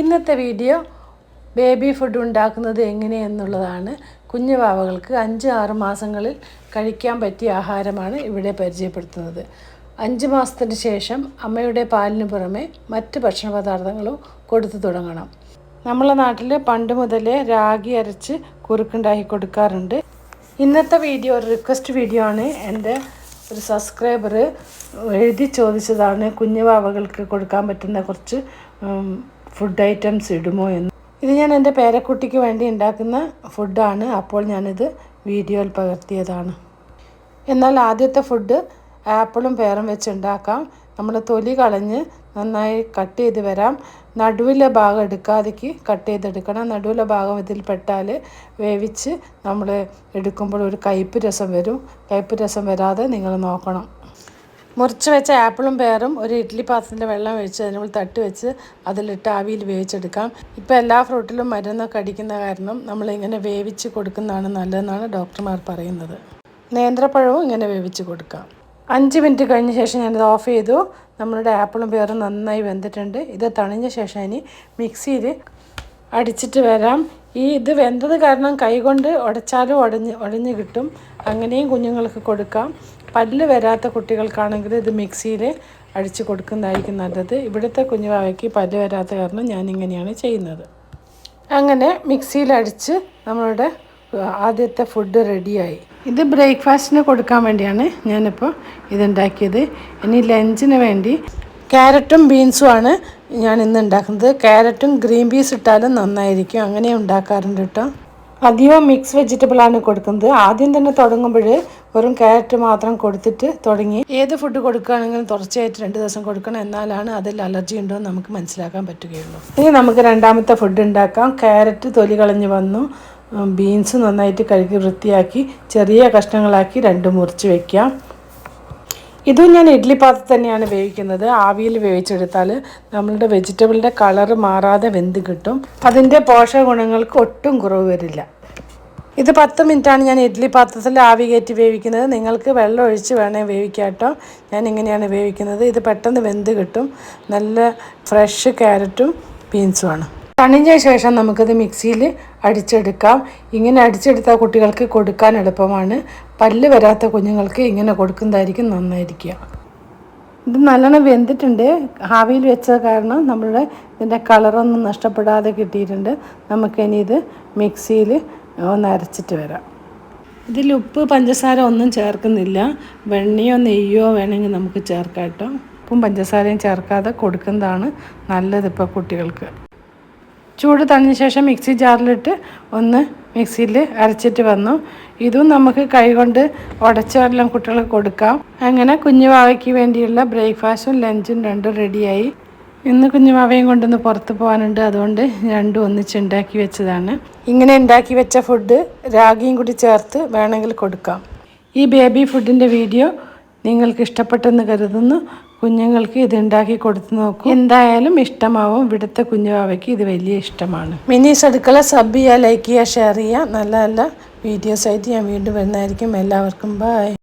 ഇന്നത്തെ video baby food ഉണ്ടാക്കുന്നത് എങ്ങനെയെന്നുള്ളതാണ്. കുഞ്ഞു വാവകൾക്ക് അഞ്ച് ആറ് മാസങ്ങളിൽ കഴിക്കാൻ പറ്റിയ ആഹാരമാണ് ഇവിടെ പരിചയപ്പെടുത്തുന്നത്. അഞ്ച് മാസത്തിന് ശേഷം അമ്മയുടെ പാലിന് പുറമെ മറ്റ് ഭക്ഷണ പദാർത്ഥങ്ങളും കൊടുത്തു തുടങ്ങണം. നമ്മളെ നാട്ടിൽ പണ്ട് മുതലേ രാഗി അരച്ച് കുറുക്കുണ്ടാക്കി കൊടുക്കാറുണ്ട്. ഇന്നത്തെ വീഡിയോ ഒരു റിക്വസ്റ്റ് വീഡിയോ ആണ്. എന്റെ ഒരു സബ്സ്ക്രൈബർ എഴുതി ചോദിച്ചതാണ് കുഞ്ഞു വാവകൾക്ക് കൊടുക്കാൻ പറ്റുന്ന കുറച്ച് ഫുഡ് ഐറ്റംസ് ഇടുമോ എന്ന്. ഇത് ഞാൻ എന്റെ പേരക്കുട്ടിക്ക് വേണ്ടി ഉണ്ടാക്കുന്ന ഫുഡാണ് അപ്പോൾ ഞാനിത് വീഡിയോയിൽ പകർത്തിയതാണ്. എന്നാൽ ആദ്യത്തെ ഫുഡ് ആപ്പിളും പേറും വെച്ച് ഉണ്ടാക്കാം. നമ്മൾ തൊലി കളഞ്ഞ് നന്നായി കട്ട് ചെയ്ത് വരാം. നടുവിലെ ഭാഗം എടുക്കാതേക്ക് കട്ട് ചെയ്തെടുക്കണം. നടുവിലെ ഭാഗം ഇതിൽ പെട്ടാൽ വേവിച്ച് നമ്മൾ എടുക്കുമ്പോൾ ഒരു കയ്പ്പ് രസം വരും. കയ്പ്പ് രസം വരാതെ നിങ്ങൾ നോക്കണം. മുറിച്ച് വെച്ച ആപ്പിളും പേറും ഒരു ഇഡ്ഡലി പാത്രത്തിന്റെ വെള്ളം ഒഴിച്ച് അതിനുള്ളിൽ തട്ടി വെച്ച് അതിലിട്ട് ആവിയിൽ വേവിച്ചെടുക്കാം. ഇപ്പോൾ എല്ലാ ഫ്രൂട്ടിലും മരുന്നൊക്കെ അടിക്കുന്ന കാരണം നമ്മളിങ്ങനെ വേവിച്ച് കൊടുക്കുന്നതാണ് നല്ലതെന്നാണ് ഡോക്ടർമാർ പറയുന്നത്. നേന്ത്രപ്പഴവും ഇങ്ങനെ വേവിച്ച് കൊടുക്കാം. അഞ്ച് മിനിറ്റ് കഴിഞ്ഞ ശേഷം ഞാനിത് ഓഫ് ചെയ്തു. നമ്മളുടെ ആപ്പിളും പേറും നന്നായി വെന്തിട്ടുണ്ട്. ഇത് തണിഞ്ഞ ശേഷം ഇനി മിക്സിയിൽ അടിച്ചിട്ട് വരാം. ഈ ഇത് വെന്തത് കാരണം കൈകൊണ്ട് ഉടച്ചാലും ഉടഞ്ഞ് ഉടഞ്ഞ് കിട്ടും. അങ്ങനെയും കുഞ്ഞുങ്ങൾക്ക് കൊടുക്കാം. പല്ല് വരാത്ത കുട്ടികൾക്കാണെങ്കിൽ ഇത് മിക്സിയിൽ അടിച്ച് കൊടുക്കുന്നതായിരിക്കും നല്ലത്. ഇവിടുത്തെ കുഞ്ഞുവാവയ്ക്ക് പല്ല് വരാത്ത കാരണം ഞാനിങ്ങനെയാണ് ചെയ്യുന്നത്. അങ്ങനെ മിക്സിയിൽ അടിച്ച് നമ്മളുടെ ആദ്യത്തെ ഫുഡ് റെഡിയായി. ഇത് ബ്രേക്ക്ഫാസ്റ്റിന് കൊടുക്കാൻ വേണ്ടിയാണ് ഞാനിപ്പോൾ ഇതുണ്ടാക്കിയത്. ഇനി ലഞ്ചിന് വേണ്ടി ക്യാരറ്റും ബീൻസുമാണ് ഞാൻ ഇന്ന് ഉണ്ടാക്കുന്നത്. ക്യാരറ്റും ഗ്രീൻ പീസ് ഇട്ടാലും നന്നായിരിക്കും. അങ്ങനെ ഉണ്ടാക്കാറുണ്ട് കേട്ടോ. അധികം മിക്സ് വെജിറ്റബിളാണ് കൊടുക്കുന്നത്. ആദ്യം തന്നെ തുടങ്ങുമ്പോൾ വെറും ക്യാരറ്റ് മാത്രം കൊടുത്തിട്ട് തുടങ്ങി. ഏത് ഫുഡ് കൊടുക്കുകയാണെങ്കിലും തുടർച്ചയായിട്ട് രണ്ട് ദിവസം കൊടുക്കണം. എന്നാലാണ് അതിൽ അലർജി ഉണ്ടോ എന്ന് നമുക്ക് മനസ്സിലാക്കാൻ പറ്റുകയുള്ളൂ. ഇനി നമുക്ക് രണ്ടാമത്തെ ഫുഡ് ഉണ്ടാക്കാം. ക്യാരറ്റ് തൊലി കളഞ്ഞ് വന്നു. ബീൻസ് നന്നായിട്ട് കഴുകി വൃത്തിയാക്കി ചെറിയ കഷ്ണങ്ങളാക്കി രണ്ട് മുറിച്ച് വയ്ക്കാം ഇതും ഞാൻ ഇഡ്ഡലി പാത്രത്തിൽ തന്നെയാണ് വേവിക്കുന്നത്. ആവിയിൽ വേവിച്ചെടുത്താൽ നമ്മളുടെ വെജിറ്റബിളിന്റെ കളറ് മാറാതെ വെന്ത് കിട്ടും. അതിന്റെ പോഷക ഗുണങ്ങൾക്ക് ഒട്ടും കുറവ് വരില്ല. ഇത് പത്ത് മിനിറ്റാണ് ഞാൻ ഇഡ്ഡലി പാത്രത്തിൽ ആവി കയറ്റി വേവിക്കുന്നത്. നിങ്ങൾക്ക് വെള്ളം ഒഴിച്ച് വേണേൽ വേവിക്കാം കേട്ടോ. ഞാൻ ഇങ്ങനെയാണ് വേവിക്കുന്നത്. ഇത് പെട്ടെന്ന് വെന്ത് കിട്ടും. നല്ല ഫ്രഷ് ക്യാരറ്റും ബീൻസുമാണ് തണിഞ്ഞ ശേഷം നമുക്കിത് മിക്സിയിൽ അടിച്ചെടുക്കാം. ഇങ്ങനെ അടിച്ചെടുത്താൽ കുട്ടികൾക്ക് കൊടുക്കാൻ എളുപ്പമാണ്. പല്ല് വരാത്ത കുഞ്ഞുങ്ങൾക്ക് ഇങ്ങനെ കൊടുക്കുന്നതായിരിക്കും നന്നായിരിക്കുക. ഇത് നല്ലോണം വെന്തിട്ടുണ്ട്. ആവിയിൽ വെച്ചത് കാരണം നമ്മളുടെ ഇതിന്റെ കളറൊന്നും നഷ്ടപ്പെടാതെ കിട്ടിയിട്ടുണ്ട്. നമുക്കിനി ഇത് മിക്സിയിൽ ഒന്ന് അരച്ചിട്ട് വരാം. ഇതിൽ ഉപ്പ് പഞ്ചസാര ഒന്നും ചേർക്കുന്നില്ല. വെണ്ണയോ നെയ്യോ വേണമെങ്കിൽ നമുക്ക് ചേർക്കാം കേട്ടോ. ഉപ്പും പഞ്ചസാരയും ചേർക്കാതെ കൊടുക്കുന്നതാണ് നല്ലത് ഇപ്പോൾ കുട്ടികൾക്ക്. ചൂട് തണിഞ്ഞ ശേഷം മിക്സി ജാറിലിട്ട് ഒന്ന് മിക്സിയിൽ അരച്ചിട്ട് വന്നു. ഇതും നമുക്ക് കൈകൊണ്ട് ഉടച്ചെല്ലാം കുട്ടികൾക്ക് കൊടുക്കാം. അങ്ങനെ കുഞ്ഞുവാവയ്ക്ക് വേണ്ടിയുള്ള ബ്രേക്ക്ഫാസ്റ്റും ലഞ്ചും രണ്ടും റെഡിയായി. ഇന്ന് കുഞ്ഞുമാവയും കൊണ്ടൊന്ന് പുറത്ത് പോകാനുണ്ട്. അതുകൊണ്ട് രണ്ടും ഒന്നിച്ച് ഉണ്ടാക്കി വെച്ചതാണ്. ഇങ്ങനെ ഉണ്ടാക്കി വെച്ച ഫുഡ് രാഗിയും കൂടി ചേർത്ത് വേണമെങ്കിൽ കൊടുക്കാം. ഈ ബേബി ഫുഡിന്റെ വീഡിയോ നിങ്ങൾക്ക് ഇഷ്ടപ്പെട്ടെന്ന് കരുതുന്നു. കുഞ്ഞുങ്ങൾക്ക് ഇത് ഉണ്ടാക്കി കൊടുത്തു നോക്കും. എന്തായാലും ഇഷ്ടമാവും. ഇവിടുത്തെ കുഞ്ഞുവാവയ്ക്ക് ഇത് വലിയ ഇഷ്ടമാണ്. മിനീസ് അടുക്കള സബ് ചെയ്യുക ലൈക്ക് ചെയ്യുക ഷെയർ ചെയ്യുക. നല്ല നല്ല വീഡിയോസ് ആയിട്ട് ഞാൻ വീണ്ടും വരുന്നതായിരിക്കും. എല്ലാവർക്കും ബായ്